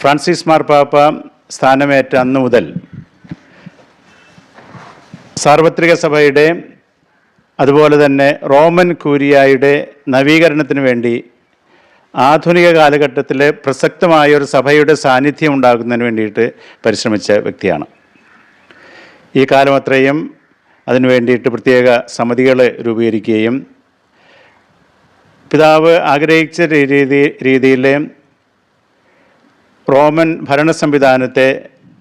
Francis മാർപ്പാപ്പ സ്ഥാനമേറ്റ അന്ന് മുതൽ സാർവത്രിക സഭയുടെ അതുപോലെ തന്നെ റോമൻ കൂരിയായുടെ നവീകരണത്തിന് വേണ്ടി ആധുനിക കാലഘട്ടത്തിലെ പ്രസക്തമായ ഒരു സഭയുടെ സാന്നിധ്യം ഉണ്ടാകുന്നതിന് വേണ്ടിയിട്ട് പരിശ്രമിച്ച വ്യക്തിയാണ്. ഈ കാലം അത്രയും അതിനു വേണ്ടിയിട്ട് പ്രത്യേക സമിതികൾ രൂപീകരിക്കുകയും പിതാവ് ആഗ്രഹിച്ച രീതി രീതിയിൽ റോമൻ ഭരണ സംവിധാനത്തെ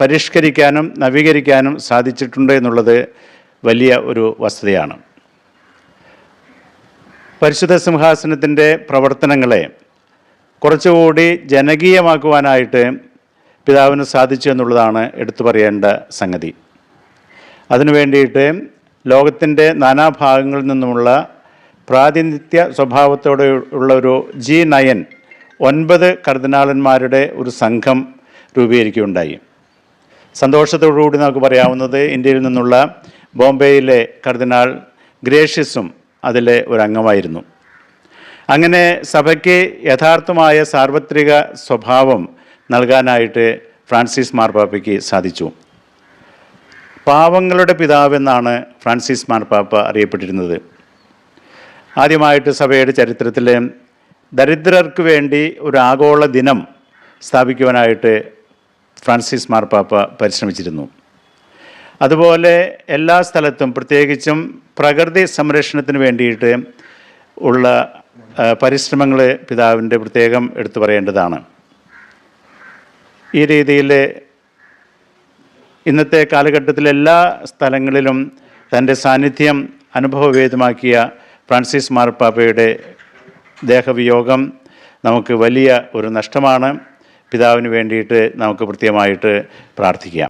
പരിഷ്കരിക്കാനും നവീകരിക്കാനും സാധിച്ചിട്ടുണ്ട് എന്നുള്ളത് വലിയ ഒരു വസ്തുതയാണ്. പരിശുദ്ധ സിംഹാസനത്തിന്റെ പ്രവർത്തനങ്ങളെ കുറച്ചുകൂടി ജനകീയമാക്കുവാനായിട്ട് പിതാവിന് സാധിച്ചു എന്നുള്ളതാണ് എടുത്തു പറയേണ്ട സംഗതി. അതിനു വേണ്ടിയിട്ട് ലോകത്തിന്റെ നാനാഭാഗങ്ങളിൽ നിന്നുമുള്ള പ്രാതിനിധ്യ സ്വഭാവത്തോടെ ഉള്ള ഒരു ജി നയൻ ഒൻപത് കർദിനാളന്മാരുടെ ഒരു സംഘം രൂപീകരിക്കുകയുണ്ടായി. സന്തോഷത്തോടുകൂടി നമുക്ക് പറയാവുന്നത് ഇന്ത്യയിൽ നിന്നുള്ള ബോംബെയിലെ കർദിനാൾ ഗ്രേഷ്യസും അതിലെ ഒരു അംഗമായിരുന്നു അങ്ങനെ സഭയ്ക്ക് യഥാർത്ഥമായ സാർവത്രിക സ്വഭാവം നൽകാനായിട്ട് ഫ്രാൻസിസ് മാർപ്പാപ്പയ്ക്ക് സാധിച്ചു. പാവങ്ങളുടെ പിതാവെന്നാണ് ഫ്രാൻസിസ് മാർപ്പാപ്പ അറിയപ്പെട്ടിരുന്നത്. ആദ്യമായിട്ട് സഭയുടെ ചരിത്രത്തിൽ ദരിദ്രർക്ക് വേണ്ടി ഒരു ആഗോള ദിനം സ്ഥാപിക്കുവാനായിട്ട് ഫ്രാൻസിസ് മാർപ്പാപ്പ പരിശ്രമിച്ചിരുന്നു. അതുപോലെ എല്ലാ സ്ഥലത്തും പ്രത്യേകിച്ചും പ്രകൃതി സംരക്ഷണത്തിന് വേണ്ടിയിട്ട് ഉള്ള പരിശ്രമങ്ങൾ പിതാവിന്റെ പ്രത്യേകം എടുത്തു പറയേണ്ടതാണ്. ഈ രീതിയിൽ ഇന്നത്തെ കാലഘട്ടത്തിൽ എല്ലാ സ്ഥലങ്ങളിലും തന്റെ സാന്നിധ്യം അനുഭവവേദമാക്കിയ ഫ്രാൻസിസ് മാർപ്പാപ്പയുടെ ദേഹവിയോഗം നമുക്ക് വലിയ ഒരു നഷ്ടമാണ്. പിതാവിന് വേണ്ടിയിട്ട് നമുക്ക് കൃത്യമായിട്ട് പ്രാർത്ഥിക്കാം.